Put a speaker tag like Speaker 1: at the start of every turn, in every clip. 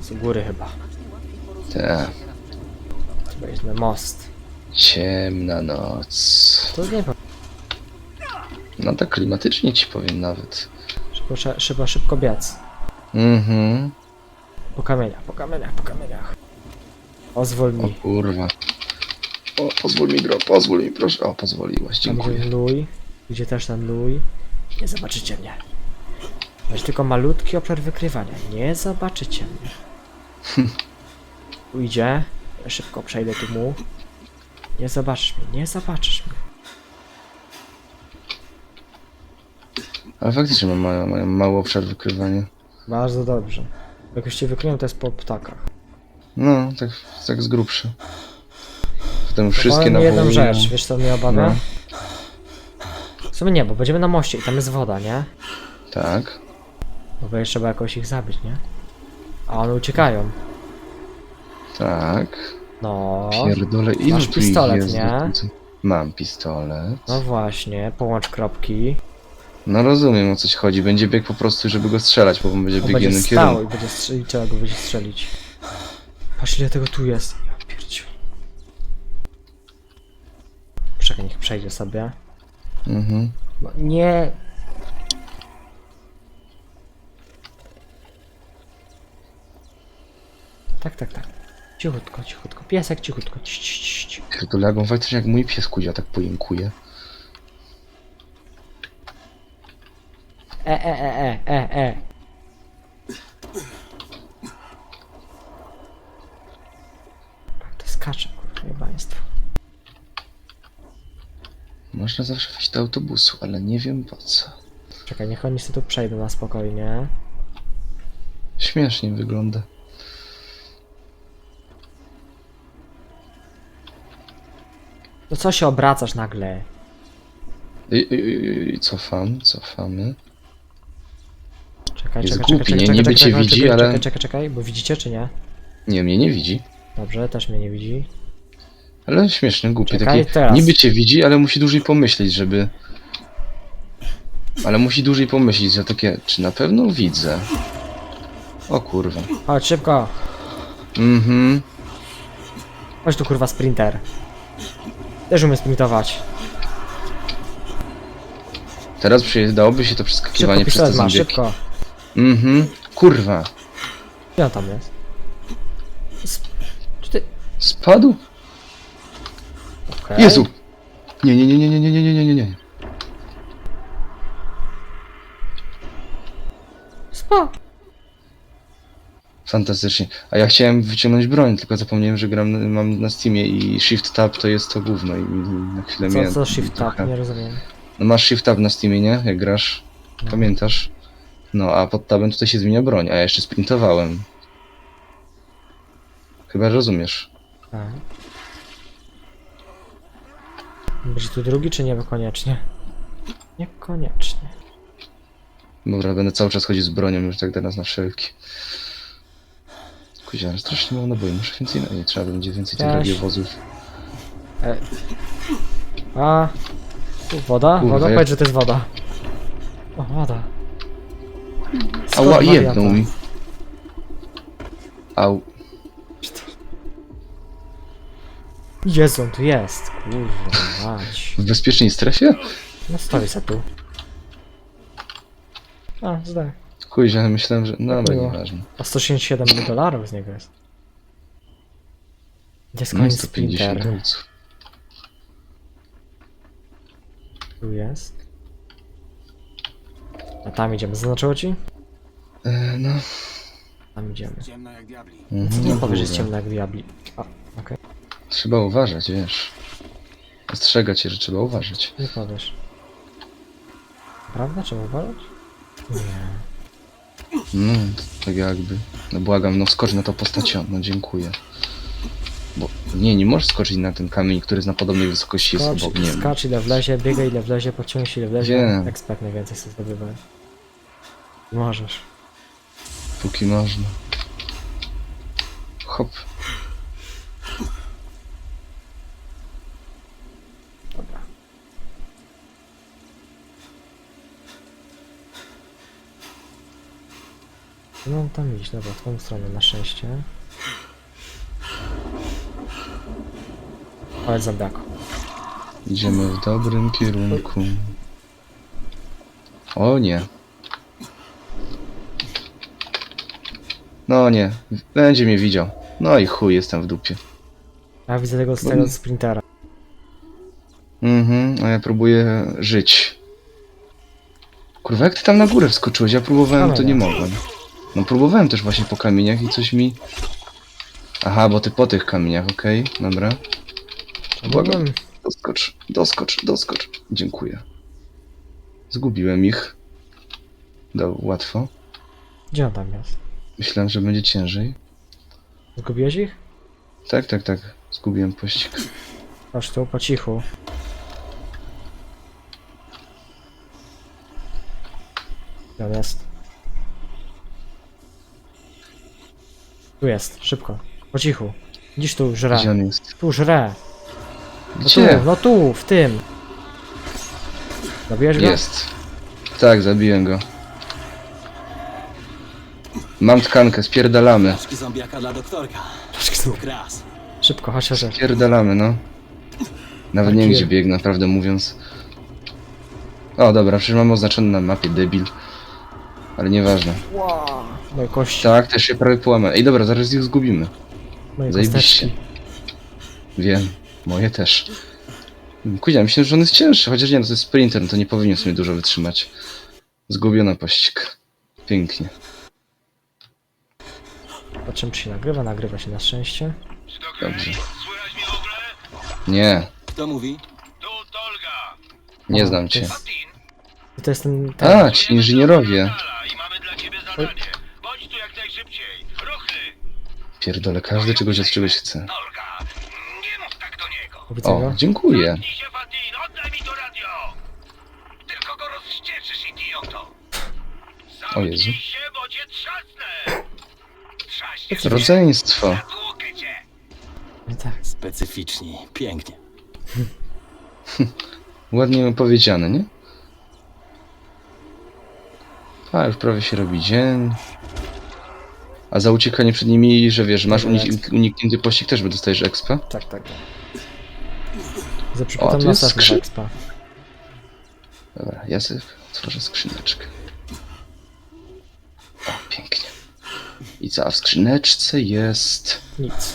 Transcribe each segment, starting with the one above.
Speaker 1: Z góry chyba.
Speaker 2: Ta
Speaker 1: Wejść na most.
Speaker 2: ciemna noc.
Speaker 1: To nie wiem.
Speaker 2: No tak klimatycznie ci powiem nawet.
Speaker 1: Szybko, trze- szybko, szybko biec.
Speaker 2: Mhm.
Speaker 1: Po kamieniach, po kamieniach, po kamieniach. Pozwól
Speaker 2: O
Speaker 1: mi.
Speaker 2: kurwa. O, pozwól mi gro, pozwól mi proszę. O, pozwoliłaś,
Speaker 1: Tam
Speaker 2: dziękuję.
Speaker 1: gdzie Luj. Gdzie też ten Luj. Nie zobaczycie mnie. Weź tylko malutki obszar wykrywania. Nie zobaczycie mnie. Ja Szybko przejdę tu mu. Nie zobaczysz mnie, nie zobaczysz mnie.
Speaker 2: Ale faktycznie mam mało, mają mało obszar wykrywania.
Speaker 1: Bardzo dobrze. Jak już cię wykryłem, to jest po ptakach.
Speaker 2: No, tak, tak z grubsza. Potem wszystkie
Speaker 1: Powiem jedną rzecz, wiesz co mnie obawia?
Speaker 2: No.
Speaker 1: W sumie nie, bo będziemy na moście i tam jest woda, nie?
Speaker 2: Tak.
Speaker 1: Bo będzie trzeba jakoś ich zabić, nie? A one uciekają.
Speaker 2: Tak.
Speaker 1: No.
Speaker 2: Pierdolę,
Speaker 1: Masz
Speaker 2: tu ich
Speaker 1: pistolet,
Speaker 2: jest?
Speaker 1: nie?
Speaker 2: Mam pistolet.
Speaker 1: No właśnie, połącz kropki.
Speaker 2: No rozumiem o co ci chodzi. Będzie biegł po prostu, żeby go strzelać, bo on będzie
Speaker 1: On
Speaker 2: biegł w
Speaker 1: będzie
Speaker 2: jednym
Speaker 1: stał
Speaker 2: kierunku.
Speaker 1: i będzie strzelić, trzeba go będzie strzelić. Patrz ile tego tu jest. Ja pierdziu. Czekaj, niech przejdzie sobie.
Speaker 2: Mhm.
Speaker 1: No nie. Tak, tak, tak. Cichutko, cichutko. Piesek, cichutko. Cii, cii, cii.
Speaker 2: Pierdolę, jak on faktycznie jak mój pies kuzia tak pojękuje.
Speaker 1: E, e, e, e, e, e. Tak, to skacze, kurwa, jebaństwo.
Speaker 2: Można zawsze wejść do autobusu, ale nie wiem po co.
Speaker 1: Czekaj, niech oni sobie tu przejdą na spokojnie.
Speaker 2: Śmiesznie wygląda.
Speaker 1: No co się obracasz nagle?
Speaker 2: I, i, i, cofam, cofamy.
Speaker 1: Czekaj,
Speaker 2: Jest
Speaker 1: czekaj,
Speaker 2: głupi,
Speaker 1: czekaj,
Speaker 2: nie?
Speaker 1: czekaj,
Speaker 2: Niby
Speaker 1: czekaj,
Speaker 2: cię
Speaker 1: czekaj,
Speaker 2: widzi,
Speaker 1: czekaj,
Speaker 2: ale-
Speaker 1: Czekaj, czekaj, czekaj, bo widzicie czy nie?
Speaker 2: Nie, mnie nie widzi.
Speaker 1: Dobrze, też mnie nie widzi.
Speaker 2: Ale śmieszny, głupi.
Speaker 1: Czekaj,
Speaker 2: taki,
Speaker 1: teraz.
Speaker 2: Niby cię widzi, ale musi dłużej pomyśleć, żeby... Ale musi dłużej pomyśleć, że takie, czy na pewno widzę? O kurwa.
Speaker 1: Chodź, szybko!
Speaker 2: Mhm.
Speaker 1: Chodź tu kurwa sprinter. Też umie sprintować.
Speaker 2: Teraz przydałoby się to
Speaker 1: Szybko,
Speaker 2: przeskakiwanie przez te
Speaker 1: pistolet masz,
Speaker 2: zombieki.
Speaker 1: szybko.
Speaker 2: Mhm. Kurwa.
Speaker 1: Gdzie on tam jest? Sp- Czy ty...
Speaker 2: Spadł?
Speaker 1: Okej.
Speaker 2: Jezu! Nie, nie, nie, nie, nie, nie, nie, nie, nie, nie.
Speaker 1: Spa!
Speaker 2: Fantastycznie. A ja chciałem wyciągnąć broń, tylko zapomniałem, że gram, mam na Steamie i Shift Tab to jest to gówno i na chwilę
Speaker 1: Co,
Speaker 2: miałem
Speaker 1: co shift tab? Nie rozumiem.
Speaker 2: No masz Shift Tab na Steamie, nie? Jak grasz.
Speaker 1: No.
Speaker 2: Pamiętasz? No, a pod tabem tutaj się zmienia broń, a ja jeszcze sprintowałem. Chyba rozumiesz.
Speaker 1: Tak. Będzie tu drugi, czy nie? Bo koniecznie. Niekoniecznie.
Speaker 2: Dobra, będę cały czas chodzić z bronią już tak teraz na wszelki. Kuźwa, strasznie mało naboi, muszę więcej, no nie trzeba będzie więcej tych
Speaker 1: Weź.
Speaker 2: radiowozów.
Speaker 1: A. Tu woda?
Speaker 2: Kurwa,
Speaker 1: woda?
Speaker 2: jak-
Speaker 1: Powiedz, że to jest woda. O, woda.
Speaker 2: Ała,
Speaker 1: Skąd
Speaker 2: jedną
Speaker 1: wariata?
Speaker 2: mi. Au.
Speaker 1: Jezu, on tu jest. Kurwa, mać.
Speaker 2: W bezpiecznej strefie?
Speaker 1: No stoi se tu. A, zdaj.
Speaker 2: Kuźwa, myślałem, że... No, ale
Speaker 1: Było.
Speaker 2: nieważne.
Speaker 1: A 167 dolarów z niego jest. Gdzie jest
Speaker 2: No,
Speaker 1: koń
Speaker 2: 150
Speaker 1: sprinter?
Speaker 2: dolców.
Speaker 1: Tu jest. A tam idziemy. Zaznaczyło ci?
Speaker 2: E, no.
Speaker 1: Tam idziemy.
Speaker 3: Ciemno jak diabli.
Speaker 2: Mhm, no
Speaker 1: powiesz, że jest ciemno jak diabli? A, okej.
Speaker 2: Trzeba uważać, wiesz. Ostrzega cię, że trzeba uważać.
Speaker 1: Nie powiesz. Prawda? Trzeba uważać? Nie.
Speaker 2: No, tak jakby. No błagam, no skocz na to postacią, no dziękuję. Bo nie, nie możesz skoczyć na ten kamień, który jest na podobnej wysokości jest
Speaker 1: Skacz,
Speaker 2: obok, nie wiem.
Speaker 1: skacz ile wlezie, biegaj ile wlezie, się ile wlezie.
Speaker 2: Wiem.
Speaker 1: Ekspert najwięcej sobie zdobywaj. Możesz.
Speaker 2: Póki można. Hop.
Speaker 1: No on tam iść, dobra, w tą stronę na szczęście. Ale zombiako.
Speaker 2: Idziemy w dobrym kierunku. O nie. No nie, będzie mnie widział. No i chuj, jestem w dupie.
Speaker 1: Ja widzę tego z tego sprintera.
Speaker 2: Mhm, a ja próbuję żyć. Kurwa, jak ty tam na górę wskoczyłeś? Ja próbowałem, to nie mogłem. No próbowałem też właśnie po kamieniach i coś mi... Aha, bo ty po tych kamieniach, okej, dobra. Błagam, doskocz, doskocz, doskocz. Dziękuję. Zgubiłem ich. Do, łatwo.
Speaker 1: Gdzie on tam jest?
Speaker 2: Myślałem, że będzie ciężej.
Speaker 1: Zgubiłeś ich?
Speaker 2: Tak, tak, tak. Zgubiłem pościg.
Speaker 1: Aż tu, po cichu. Gdzie on jest? Tu jest, szybko. Po cichu. Gdzieś tu żre.
Speaker 2: Gdzie on jest?
Speaker 1: Tu żre. No
Speaker 2: Gdzie?
Speaker 1: tu, no tu, w tym. Zabiłeś go?
Speaker 2: Jest. Tak, zabiłem go. Mam tkankę, spierdalamy.
Speaker 3: Paczki zombiaka dla doktorka.
Speaker 1: Troszkę tu.
Speaker 3: Kras.
Speaker 1: Szybko, chodź, chodź.
Speaker 2: Spierdalamy, no. Nawet nie wiem, gdzie biegnę, prawdę mówiąc. O, dobra, przecież mam oznaczony na mapie, debil. Ale nieważne.
Speaker 1: Moje kości,
Speaker 2: Tak, też się prawie połamałem. Ej, dobra, zaraz ich zgubimy.
Speaker 1: moje
Speaker 2: zajebiście.
Speaker 1: kosteczki.
Speaker 2: Wiem, moje też. Kuzia, myślę, że on jest cięższy, chociaż nie, no to jest sprinter, no to nie powinien w sumie dużo wytrzymać. Zgubiona pościg. Pięknie.
Speaker 1: Zobaczymy, czy się nagrywa. Nagrywa się na szczęście.
Speaker 2: Dobrze.
Speaker 4: Słychać mnie w ogóle?
Speaker 2: Nie,
Speaker 3: Kto mówi?
Speaker 4: Tu Tolga.
Speaker 2: nie znam cię.
Speaker 1: I to jest ten... ten.
Speaker 2: A, ci inżynierowie.
Speaker 4: I mamy dla ciebie zadanie. Najszybciej. Ruchy.
Speaker 2: Pierdolę, każdy czegoś od czegoś chce.
Speaker 4: Nie mów tak do niego.
Speaker 2: O, dziękuję.
Speaker 4: Zamknij się, Fatin. Oddaj mi to radio. Tylko go rozścieczysz, idioto.
Speaker 2: O Jezu.
Speaker 4: Zamknij się, bo cię trzasnę. Trzaśnie cię.
Speaker 2: Rodzeństwo.
Speaker 4: Zatłukę cię.
Speaker 1: No tak.
Speaker 3: Specyficzni. Pięknie.
Speaker 2: Ładnie powiedziane, nie? A, już prawie się robi dzień. A za uciekanie przed nimi, że wiesz, masz unik uniknięty pościg, też by dostajesz expa?
Speaker 1: Tak, tak. tak. Za
Speaker 2: O,
Speaker 1: przypadkiem
Speaker 2: tu jest
Speaker 1: expa.
Speaker 2: Dobra, ja sobie otworzę skrzyneczkę. O, pięknie. I co, a w skrzyneczce jest...
Speaker 1: Nic.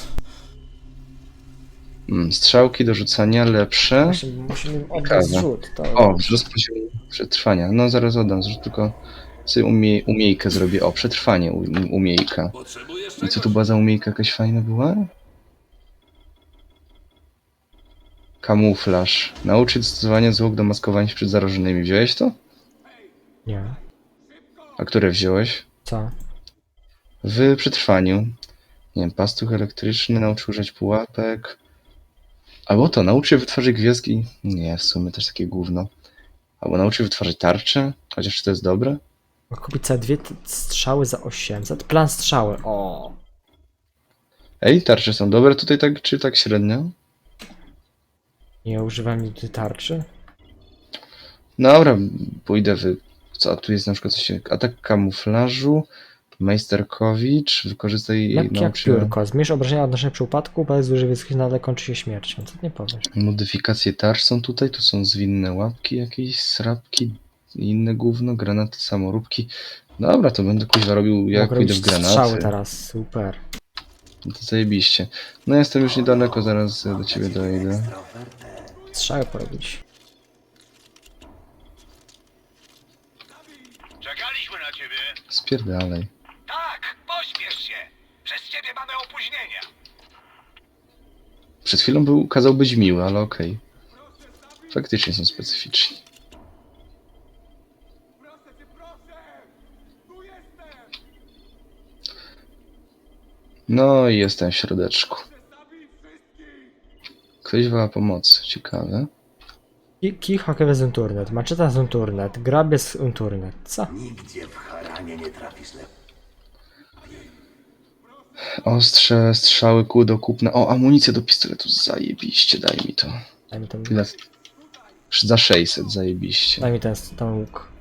Speaker 2: Mm, strzałki do rzucania lepsze.
Speaker 1: Właśnie musimy oddać
Speaker 2: Ciekawe.
Speaker 1: zrzut. To...
Speaker 2: O, wzrost poziomu przetrwania. No zaraz oddam, zrzut tylko sobie umie, umiejkę zrobię. O, przetrwanie u, umiejka. I co tu była za umiejka jakaś fajna była? Kamuflaż. Nauczyć stosowania zwłok do maskowania się przed zarażonymi. Wziąłeś to?
Speaker 1: Nie.
Speaker 2: A które wziąłeś?
Speaker 1: Co?
Speaker 2: W przetrwaniu. Nie wiem, pastuch elektryczny, nauczył używać pułapek. Albo to, nauczy się wytwarzać gwiazdki. Nie, w sumie też takie gówno. Albo nauczy się wytwarzać tarcze, chociaż to jest dobre?
Speaker 1: Kupić sobie dwie t- strzały za 800. Plan strzały. O.
Speaker 2: Ej, tarcze są dobre tutaj tak, czy tak średnio?
Speaker 1: Nie używam nigdy tarczy.
Speaker 2: Dobra, pójdę wy... Co, a tu jest na przykład coś... Atak kamuflażu, Majsterkowicz, wykorzystaj
Speaker 1: Lekkie jak
Speaker 2: nauczy...
Speaker 1: piórko. Zmniejsz obrażenia odnoszone przy upadku, bez zużycia wysokości nadal kończy się śmiercią. Co ty nie powiesz?
Speaker 2: Modyfikacje tarcz są tutaj, tu są zwinne łapki jakieś, srapki, inne gówno, granaty, samoróbki. Dobra, to będę kuźwa robił jak
Speaker 1: Mogę
Speaker 2: pójdę w
Speaker 1: robić strzały
Speaker 2: granaty.
Speaker 1: teraz. Super.
Speaker 2: No to zajebiście. No jestem już niedaleko, zaraz do ciebie dojdę.
Speaker 1: Strzały porobić.
Speaker 4: Czekaliśmy na ciebie.
Speaker 2: Spierdalej.
Speaker 4: Tak, pośpiesz się. Przez ciebie mamy opóźnienia.
Speaker 2: Przed chwilą był, kazał być miły, ale okej. Faktycznie są specyficzni. No i jestem w środeczku. Ktoś woła pomocy, ciekawe.
Speaker 1: Hakewe z Unturnet, maczeta z Unturnet, grabie z Unturnet. Co?
Speaker 2: Ostrze, strzały, kół do kupna. O, amunicja do pistoletu, zajebiście, daj mi to.
Speaker 1: Daj mi ten,
Speaker 2: Ile? Za 600, zajebiście.
Speaker 1: daj mi ten, ten łuk.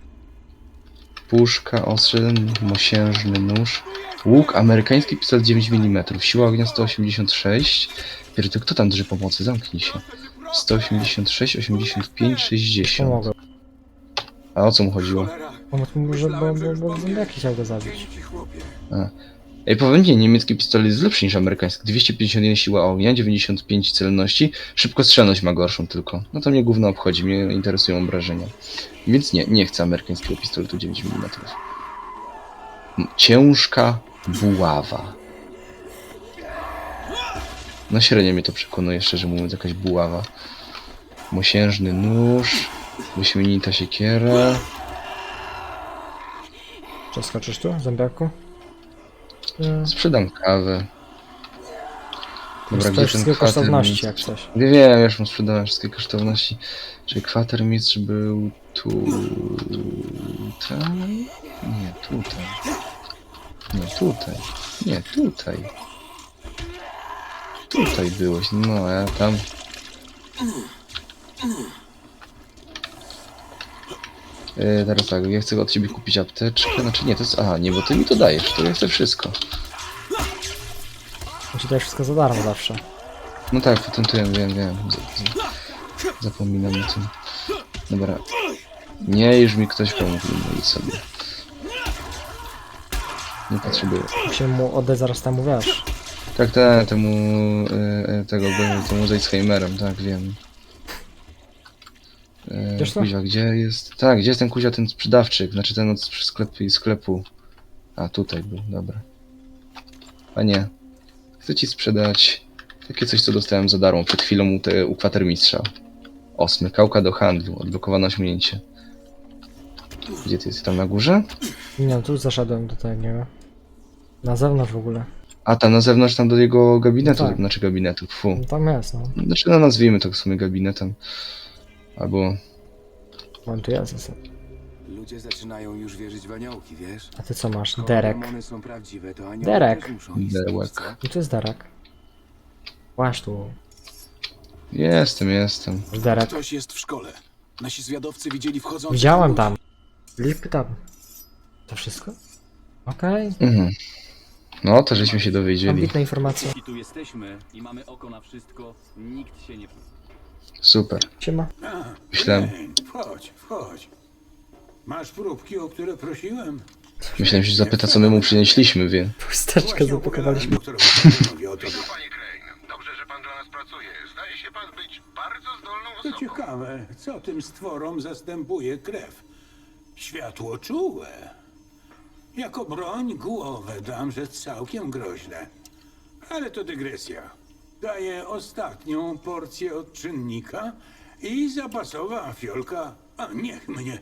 Speaker 2: Puszka, ostrze, mosiężny nóż, łuk, amerykański pistolet 9 mm, siła ognia 186. Pierdy, kto tam drży pomocy? Zamknij się. 186, 85, 60.
Speaker 1: Pomogę.
Speaker 2: A o co mu chodziło?
Speaker 1: Pomóc mu, że bo, bo, bo zombiaki chciał go zabić.
Speaker 2: Ej, powiem nie, niemiecki pistolet jest lepszy niż amerykański. 251 siła ognia, 95 celności, szybkostrzelność ma gorszą tylko. No to mnie gówno obchodzi, mnie interesują obrażenia. Więc nie, nie chcę amerykańskiego pistoletu 9 mm. Ciężka buława. No średnio mnie to przekonuje, szczerze mówiąc, jakaś buława. Mosiężny nóż, wyśmienita siekiera.
Speaker 1: Przeskoczysz tu, zombiaku? Nie.
Speaker 2: Sprzedam kawę. Dobra, gdzie ten
Speaker 1: wszystkie
Speaker 2: kwater
Speaker 1: kosztowności jak coś.
Speaker 2: Nie wiem, już mu sprzedałem wszystkie kosztowności. Czy kwatermistrz był tutaj? Nie, tutaj. Nie, tutaj. Nie, tutaj. Tutaj byłeś, no ja tam. E, teraz tak, ja chcę od ciebie kupić apteczkę, znaczy nie, to jest, aha, nie, bo ty mi to dajesz, to ja chcę wszystko.
Speaker 1: Ci dajesz wszystko za darmo zawsze.
Speaker 2: No tak, patentuję, wiem, wiem. Z, z, zapominam o tym. Dobra. Nie, już mi ktoś pomógł, mówi sobie. Nie potrzebuję.
Speaker 1: Musimy mu oddać zaraz temu, wiesz.
Speaker 2: Tak, tak, temu, e, tego, go- temu z Alzheimerem, tak, wiem. E,
Speaker 1: Wiesz co?
Speaker 2: Kuzia, gdzie jest, tak, gdzie jest ten Kuzia, ten sprzedawczyk, znaczy ten od sklepu, sklepu. A, tutaj był, dobra. Panie, chcę ci sprzedać takie coś, co dostałem za darmo przed chwilą u, te, u kwatermistrza. O, smykałka do handlu, odblokowane osiągnięcie. Gdzie ty jesteś, tam na górze?
Speaker 1: Nie tu zaszedłem do tego. Na zewnątrz w ogóle.
Speaker 2: A, tam na zewnątrz, tam do jego gabinetu,
Speaker 1: No tak.
Speaker 2: znaczy gabinetu, fu.
Speaker 1: No tam jest, no.
Speaker 2: Znaczy, no nazwijmy to w sumie gabinetem. Albo,
Speaker 1: On tu jest.
Speaker 5: Ludzie zaczynają już wierzyć w aniołki, wiesz?
Speaker 1: A ty co masz?
Speaker 5: Skoro
Speaker 1: Derek.
Speaker 5: demony są prawdziwe, to anioły
Speaker 1: Derek.
Speaker 5: też muszą istnieć,
Speaker 2: Derek.
Speaker 5: co?
Speaker 1: I tu jest Derek. Łaź tu.
Speaker 2: jestem, jestem.
Speaker 1: Derek.
Speaker 6: Ktoś jest w szkole. Nasi zwiadowcy widzieli wchodzących
Speaker 1: Widziałem tam. Lipy tam. To wszystko? Okej.
Speaker 2: Mhm. No, to żeśmy się dowiedzieli.
Speaker 1: Ambitna informacja.
Speaker 7: Jeśli tu jesteśmy i mamy oko na wszystko, nikt się nie...
Speaker 2: Super.
Speaker 1: Siema.
Speaker 4: A,
Speaker 2: Myślałem,
Speaker 4: Wchodź, wchodź. Masz próbki, o które prosiłem?
Speaker 2: myślałem, że się zapyta, co my mu przynieśliśmy, wie.
Speaker 1: Chusteczkę
Speaker 4: Właśnie
Speaker 1: zapakowaliśmy.
Speaker 4: opowiadałem doktorowi Kampionowi o tobie.
Speaker 8: Panie Crane, dobrze, że pan dla nas pracuje. Zdaje się pan być bardzo zdolną
Speaker 4: To
Speaker 8: osobą.
Speaker 4: ciekawe, co tym stworom zastępuje krew? Światło czułe. Jako broń głowę dam, że całkiem groźne. Ale to dygresja. Daję ostatnią porcję odczynnika i zapasowa fiolka. A niech mnie.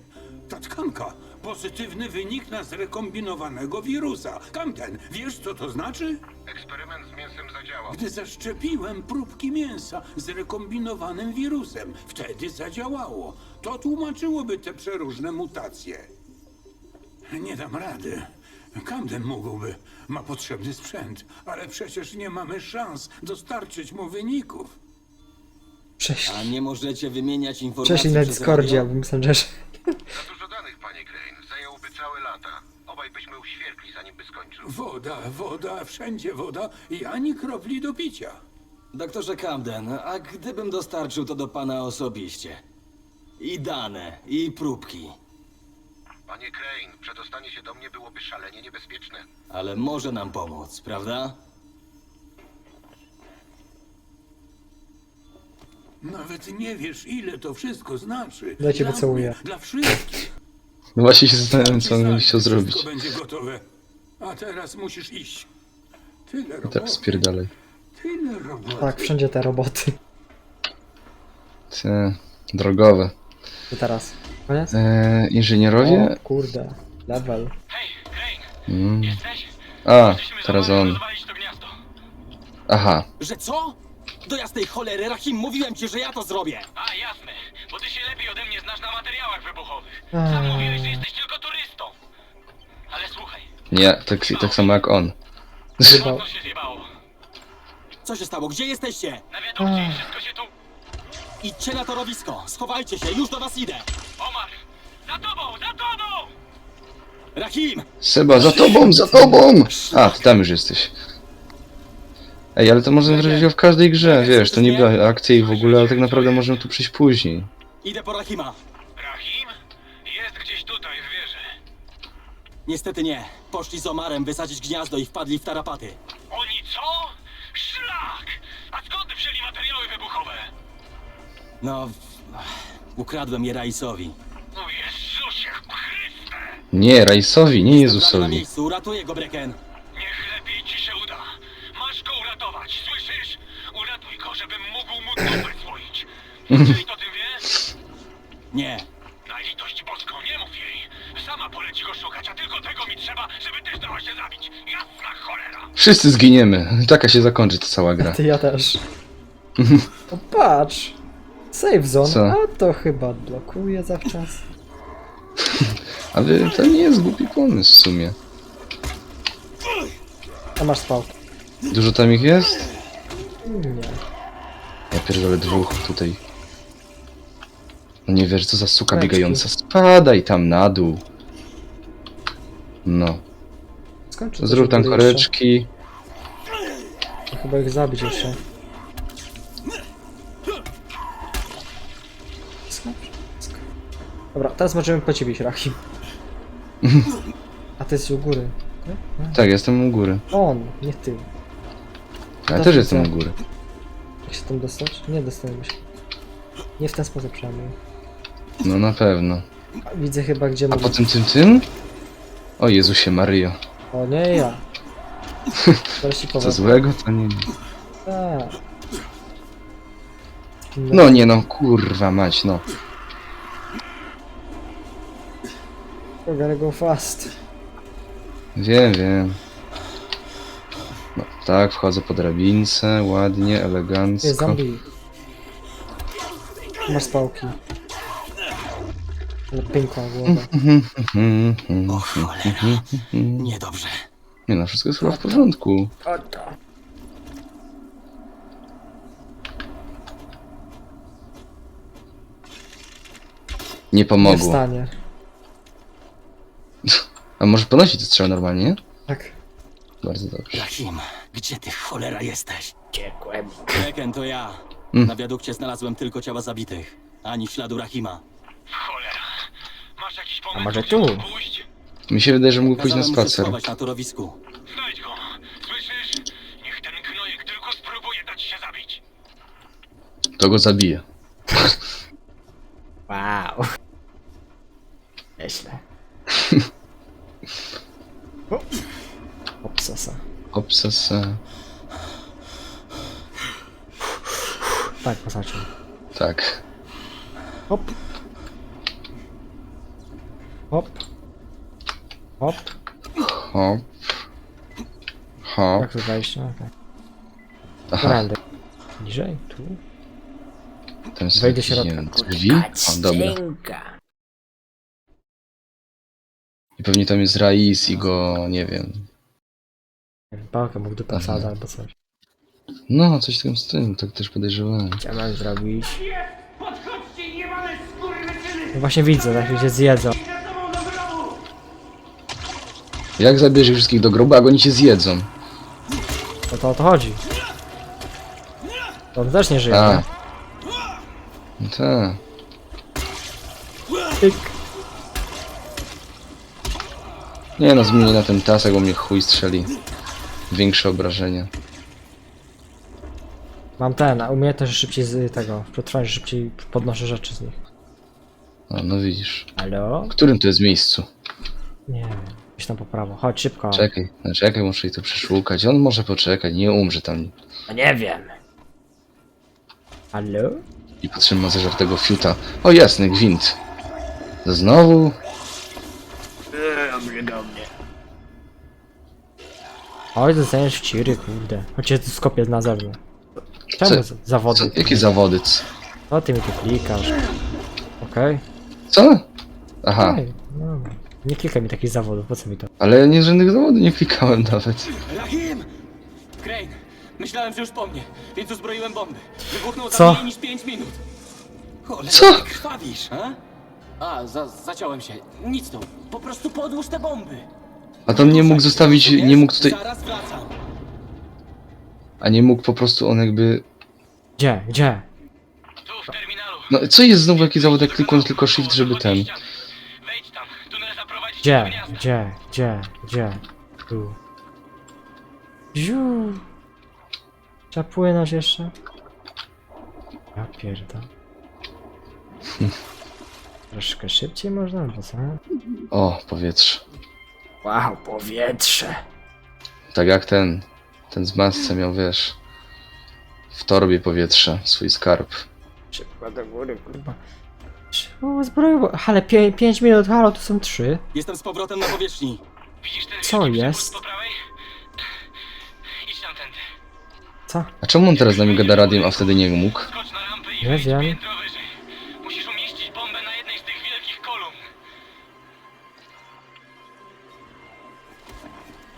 Speaker 4: Ta tkanka. Pozytywny wynik na zrekombinowanego wirusa. Kamten, wiesz co to znaczy?
Speaker 8: Eksperyment z mięsem zadziałał.
Speaker 4: Gdy zaszczepiłem próbki mięsa z rekombinowanym wirusem, wtedy zadziałało. To tłumaczyłoby te przeróżne mutacje. Nie dam rady. Camden mógłby. Ma potrzebny sprzęt, ale przecież nie mamy szans dostarczyć mu wyników.
Speaker 3: A nie możecie wymieniać informacji
Speaker 1: Cześć na
Speaker 3: przez
Speaker 1: Discordzie
Speaker 3: radio?
Speaker 1: albo Messengerze.
Speaker 8: Za dużo danych, panie Crane. Zajęłoby całe lata. Obaj byśmy uświerkli, zanim by skończył.
Speaker 4: Woda, woda, wszędzie woda i ani kropli do picia.
Speaker 3: Doktorze Camden, a gdybym dostarczył to do pana osobiście? I dane, i próbki.
Speaker 8: Panie Crane, przedostanie się do mnie byłoby szalenie niebezpieczne.
Speaker 3: Ale może nam pomóc, prawda?
Speaker 4: Nawet nie wiesz, ile to wszystko znaczy.
Speaker 1: Ja cię
Speaker 4: Dla
Speaker 1: pocałuję.
Speaker 4: mnie, Dla wszystkich.
Speaker 2: No właśnie się zastanawiam, co on będzie chciał
Speaker 4: Wszystko
Speaker 2: zrobić.
Speaker 4: będzie gotowe. A teraz musisz iść. Tyle
Speaker 2: I
Speaker 4: roboty.
Speaker 2: tak spierdalaj.
Speaker 4: Tyle roboty.
Speaker 1: Tak, wszędzie te roboty.
Speaker 2: Te, drogowe.
Speaker 1: I teraz. Koniec?
Speaker 2: Eee, inżynierowie?
Speaker 1: O kurde. Level.
Speaker 2: Mm.
Speaker 4: jesteś?
Speaker 2: A, teraz on. Aha,
Speaker 3: Że co? Do jasnej cholery, Rahim, mówiłem ci, że ja to zrobię!
Speaker 4: A, jasne, bo ty się lepiej ode mnie znasz na materiałach wybuchowych.
Speaker 1: Sam
Speaker 4: mówiłeś, że jesteś tylko turystą. Ale słuchaj,
Speaker 2: nie, tak, tak samo jak on.
Speaker 1: Zjebał.
Speaker 4: się zjebało.
Speaker 3: Co się stało? Gdzie jesteście?
Speaker 4: Na wiadukcie i wszystko się tu...
Speaker 3: Idźcie na torowisko! Schowajcie się, już do was idę!
Speaker 4: Za tobą, za tobą!
Speaker 3: Rahim!
Speaker 2: Seba, za tobą, za tobą! A, ty tam już jesteś. Ej, ale to można zrobić w każdej grze, wiesz, to niby akcja i w ogóle, ale tak naprawdę możemy tu przyjść później.
Speaker 3: Idę po Rahima.
Speaker 8: Rahim? Jest gdzieś tutaj, w wieży.
Speaker 3: Niestety nie. Poszli z Omarem wysadzić gniazdo i wpadli w tarapaty.
Speaker 8: Oni co? Szlak! A skąd wzięli materiały wybuchowe?
Speaker 3: No, ukradłem je Raisowi.
Speaker 8: O!
Speaker 2: Nie, Raisowi, nie
Speaker 3: na
Speaker 2: Jezusowi.
Speaker 3: miejscu, uratuję go, Breken.
Speaker 8: Niech lepiej ci się uda. Masz go uratować, słyszysz? Uratuj go, żebym mógł mu dupę swoić. Czyli to tym wie?
Speaker 3: Nie.
Speaker 8: Na litość boską, nie mów jej. Sama poleci go szukać, a tylko tego mi trzeba, żeby też dała się zabić. Jasna cholera!
Speaker 2: Wszyscy zginiemy. Taka się zakończy ta cała gra.
Speaker 1: Ty ja też. O patrz! Save zone,
Speaker 2: Co?
Speaker 1: a to chyba blokuje zawczas.
Speaker 2: Ale to nie jest głupi pomysł w sumie.
Speaker 1: A masz spał.
Speaker 2: Dużo tam ich jest?
Speaker 1: Nie.
Speaker 2: Ja pierdolę dwóch tutaj. No nie wiesz, co za suka
Speaker 1: Koreczki.
Speaker 2: biegająca. Spadaj tam na dół. No.
Speaker 1: Skończę.
Speaker 2: Zrób tam
Speaker 1: jeszcze.
Speaker 2: koreczki.
Speaker 1: Chyba ich zabić jeszcze. Dobra, teraz możemy po ciebie iść, Rahim. A ty jesteś u góry. tak?
Speaker 2: Tak, jestem u góry.
Speaker 1: On, nie ty.
Speaker 2: Ja też jestem u góry.
Speaker 1: Jak się tam dostać? Nie dostaniemy się. Nie w ten sposób przynajmniej.
Speaker 2: No na pewno.
Speaker 1: A Widzę chyba gdzie
Speaker 2: A
Speaker 1: mogę...
Speaker 2: potem tym tym? O Jezusie Maryjo.
Speaker 1: O nie ja. Ci
Speaker 2: Co
Speaker 1: powiem.
Speaker 2: złego to nie.
Speaker 1: Tak.
Speaker 2: No nie no, kurwa mać, no.
Speaker 1: We gotta go fast.
Speaker 2: Wiem, wiem. No tak, wchodzę po drabince, ładnie,
Speaker 1: Jest
Speaker 2: elegancko.
Speaker 1: zombie. Masz spałki. Ale piękna głowa.
Speaker 3: O cholera. Niedobrze.
Speaker 2: Nie no, wszystko jest chyba w porządku.
Speaker 1: Oto.
Speaker 2: Nie
Speaker 1: Nie
Speaker 2: pomogło.
Speaker 1: wstanie.
Speaker 2: A może ponosić strzał normalnie, nie?
Speaker 1: Tak.
Speaker 2: Bardzo dobrze.
Speaker 3: Rahim, gdzie ty cholera jesteś?
Speaker 1: Ciekłem.
Speaker 3: Breken, to ja.
Speaker 2: Mm.
Speaker 3: Na wiadukcie znalazłem tylko ciała zabitych. Ani śladu Rahima.
Speaker 8: Cholera. Masz jakiś pomysł,
Speaker 1: może
Speaker 8: gdzie
Speaker 1: tu?
Speaker 8: pójść?
Speaker 2: Mi się wydaje, że mógł pójść na
Speaker 3: Kazałem mu się
Speaker 2: spacer.
Speaker 3: schować na torowisku.
Speaker 8: Znajdź go. Słyszysz? Niech ten gnojek tylko spróbuje dać się zabić.
Speaker 2: To go zabije.
Speaker 1: Wow. Nieźle. O. Obsesa.
Speaker 2: Obsesa.
Speaker 1: Tak, posadził.
Speaker 2: Tak.
Speaker 1: Hop. Hop. Hop.
Speaker 2: Hop. Hop.
Speaker 1: Jak to wejść? No, tak.
Speaker 2: Aha,
Speaker 1: Randy. Niżej, tu.
Speaker 2: ten sobie
Speaker 1: Wejdę
Speaker 2: wiem, drzwi? O, dobra. I pewnie tam jest Rais i go, nie wiem.
Speaker 1: Pałkę mógł wsadzać albo coś.
Speaker 2: No, coś z tym, tak też podejrzewałem.
Speaker 1: Co mam zrobić? No właśnie widzę, tak się zjedzą.
Speaker 2: Jak zabierzesz wszystkich do grobu, a oni cię zjedzą?
Speaker 1: No to o to chodzi. To on też nie żyje,
Speaker 2: A.
Speaker 1: nie?
Speaker 2: No tak.
Speaker 1: Tyk.
Speaker 2: Nie no, zmienię na ten tasek, bo mnie chuj strzeli. Większe obrażenia.
Speaker 1: Mam ten, a umiejętność, że szybciej z tego, w szybciej podnoszę rzeczy z nich.
Speaker 2: O, no widzisz.
Speaker 1: Halo?
Speaker 2: W którym to jest miejscu?
Speaker 1: Nie wiem. Gdzieś tam po prawo. Chodź szybko.
Speaker 2: Czekaj, no czekaj, muszę jej to przeszukać. On może poczekać, nie umrze tam.
Speaker 1: No nie wiem. Halo?
Speaker 2: I patrzymy na zażartego fiuta. O jasny, gwint. Znowu?
Speaker 1: Oj, dostaniesz w ciry, kurde. Chodźcie tu skopię na zewnątrz. Czemu
Speaker 2: Co-
Speaker 1: zawody?
Speaker 2: Co, jakie zawody?
Speaker 1: Co ty mi tu klikasz? Okej.
Speaker 2: Co? Aha,
Speaker 1: Ej, no. Nie klikaj mi takich zawodów, po co mi to?
Speaker 2: ale ja nie żadnych zawodów nie klikałem nawet.
Speaker 3: Rahim! Crane, myślałem, że już po mnie, więc uzbroiłem bomby. Wybuchnął za
Speaker 1: Co?
Speaker 3: mniej niż 5 minut. Cholera,
Speaker 2: Co?
Speaker 3: krwawisz, a?
Speaker 9: A, za, zaciąłem się. Nic tu. Po prostu podłóż te bomby.
Speaker 2: A tam nie mógł zostawić, nie mógł tutaj...
Speaker 3: Zaraz wracam.
Speaker 2: A nie mógł po prostu on jakby...
Speaker 1: Gdzie? Gdzie?
Speaker 8: Tu, w terminalu.
Speaker 2: No co jest znowu jakiś zawód, jak kliknąć tylko shift, żeby ten...
Speaker 8: Wejdź tam. Tunel zaprowadzi cię do
Speaker 1: Gdzie?
Speaker 8: gniazda.
Speaker 1: Gdzie? Gdzie? Gdzie? Tu. Ziu. Trzeba płynąć jeszcze? Ja pierdolę. Troszkę szybciej można, albo co?
Speaker 2: O, powietrze.
Speaker 1: Wow, powietrze!
Speaker 2: Tak jak ten... Ten z masce miał, wiesz... W torbie powietrze, swój skarb.
Speaker 1: Szybko do góry, kurwa. O, zbroju, ale 5 minut, halo, to są 3.
Speaker 3: Jestem z powrotem na powierzchni.
Speaker 8: Widzisz ten
Speaker 1: Co
Speaker 8: wielki
Speaker 1: jest?
Speaker 8: przewód po prawej? Idź tamtędy.
Speaker 1: Co?
Speaker 2: A czemu on teraz z nami gada radiem, a wtedy nie mógł?
Speaker 8: Skocz na rampę i
Speaker 1: Nie
Speaker 8: wejdź
Speaker 1: wiem.
Speaker 8: piętro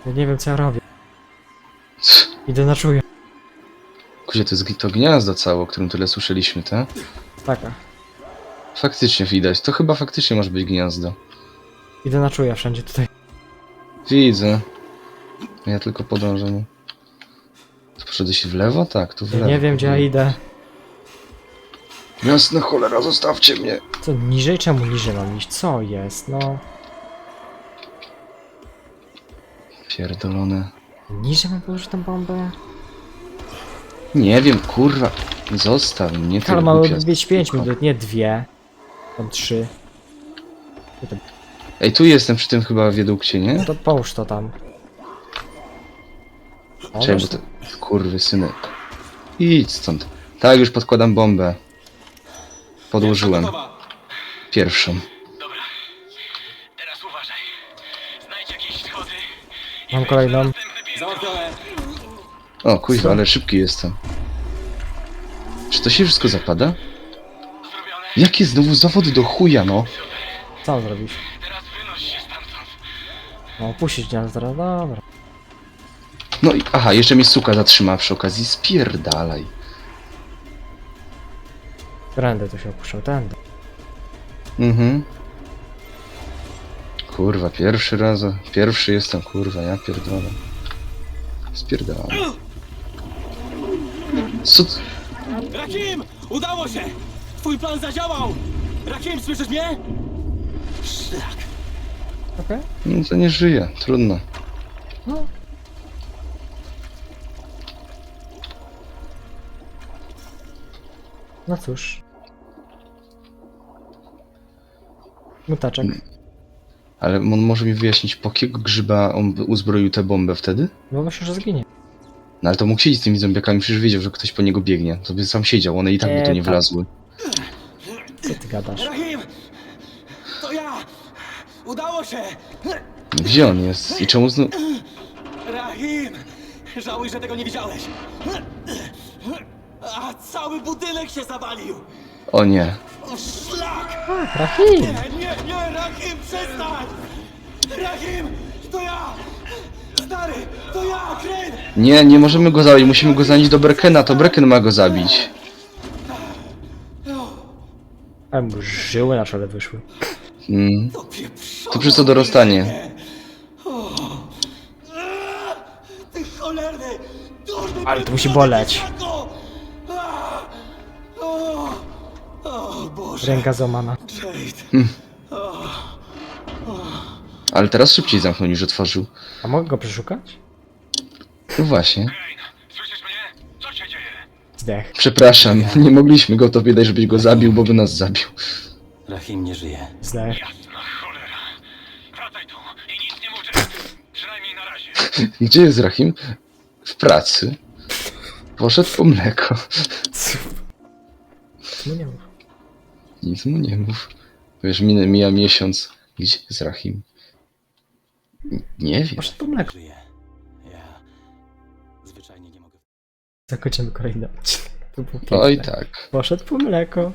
Speaker 1: Ja nie wiem, co ja robię. Idę na czuję.
Speaker 2: Kuzie, to jest gi- to gniazdo całe, o którym tyle słyszeliśmy, tak?
Speaker 1: Taka.
Speaker 2: Faktycznie widać, to chyba faktycznie może być gniazdo.
Speaker 1: Idę na czuję wszędzie tutaj.
Speaker 2: Widzę. Ja tylko podążę. Tu poszedłeś w lewo? Tak, tu w
Speaker 1: Ja
Speaker 2: lewo.
Speaker 1: nie wiem, gdzie ja idę.
Speaker 2: Jasna cholera, zostawcie mnie.
Speaker 1: Co, niżej? Czemu niżej mam iść? Co jest? No...
Speaker 2: Pierdolone.
Speaker 1: Niżej mam położyć tą bombę?
Speaker 2: Nie wiem, kurwa. Zostaw mnie, ty
Speaker 1: Ale mamy
Speaker 2: głupia
Speaker 1: być 5
Speaker 2: suko.
Speaker 1: minut, nie dwie. Tam 3.
Speaker 2: Ej, tu jestem przy tym chyba wiadukcie,
Speaker 1: No
Speaker 2: nie?
Speaker 1: to połóż to tam. O,
Speaker 2: Czekaj, bo to... Kurwy synek. Idź stąd. Tak, już podkładam bombę. Podłożyłem.
Speaker 3: Gotowa.
Speaker 2: Pierwszą.
Speaker 1: Mam kolejną.
Speaker 3: Załatwione.
Speaker 2: O, kuźwa, ale szybki jestem. Czy to się wszystko zapada? Jakie znowu zawody do chuja, no?
Speaker 1: Co
Speaker 8: stamtąd.
Speaker 1: No, opuścić gniazdo teraz, dobra.
Speaker 2: No i aha, jeszcze mnie suka zatrzyma przy okazji. Spierdalaj.
Speaker 1: Trendy tu się opuszczał, tędy.
Speaker 2: Mhm. Kurwa, pierwszy raz. Pierwszy jestem, kurwa, ja pierdolę. Spierdalam. Co?
Speaker 3: Rakim! Udało się! Twój plan zadziałał! Rakim, słyszysz mnie? Szlak.
Speaker 1: Okej.
Speaker 2: No to nie żyje, trudno.
Speaker 1: No. No cóż. Mutaczek.
Speaker 2: Ale on może mi wyjaśnić, po jakiego grzyba on by uzbroił tę bombę wtedy?
Speaker 1: Bo myślę, że zginie.
Speaker 2: No ale to mógł siedzieć z tymi zombiakami, przecież wiedział, że ktoś po niego biegnie. To by sam siedział, one i tak by tu
Speaker 1: Eee,
Speaker 2: nie
Speaker 1: tak.
Speaker 2: wlazły.
Speaker 1: Co ty gadasz?
Speaker 3: Rahim! To ja! Udało się!
Speaker 2: Gdzie on jest? I czemu znów...
Speaker 3: Rahim! Żałuj, że tego nie widziałeś! A cały budynek się zawalił!
Speaker 2: O nie.
Speaker 3: O, szlak!
Speaker 1: Rahim!
Speaker 3: Nie, nie, nie, Rahim, przestań! Rahim! To ja! Stary, to ja, Kren!
Speaker 2: Nie, nie możemy go zabić, musimy go zanieść do Brekena, to Breken ma go zabić.
Speaker 1: Ale mu żyły na czole wyszły.
Speaker 2: Mm.
Speaker 3: To pieprzone
Speaker 2: To przez to dorastanie.
Speaker 3: Ty cholerny! Durny
Speaker 1: Ale to musi boleć. Ręka złamana.
Speaker 3: Jade!
Speaker 2: Ale teraz szybciej zamknął niż otworzył.
Speaker 1: A mogę go przeszukać?
Speaker 2: No właśnie.
Speaker 8: Kane, słyszysz mnie? Co się dzieje?
Speaker 1: Zdech.
Speaker 2: Przepraszam, nie mogliśmy go tobie dać, żebyś go zabił, bo by nas zabił.
Speaker 3: Rahim nie żyje.
Speaker 1: Zdech.
Speaker 8: Jasna cholera. Wracaj tu i nic nie mów Jade. Przynajmniej na razie.
Speaker 2: Gdzie jest Rahim? W pracy. Poszedł po mleko.
Speaker 1: No nie mów.
Speaker 2: Nic mu nie mów. Wiesz, minę, mija miesiąc. Gdzie jest Rahim? Nie wiem.
Speaker 1: Poszedł po mleko.
Speaker 3: Ja zwyczajnie nie mogę.
Speaker 1: Zakończymy kolejny odcinek. To było piękne.
Speaker 2: Oj tak.
Speaker 1: Poszedł po mleko.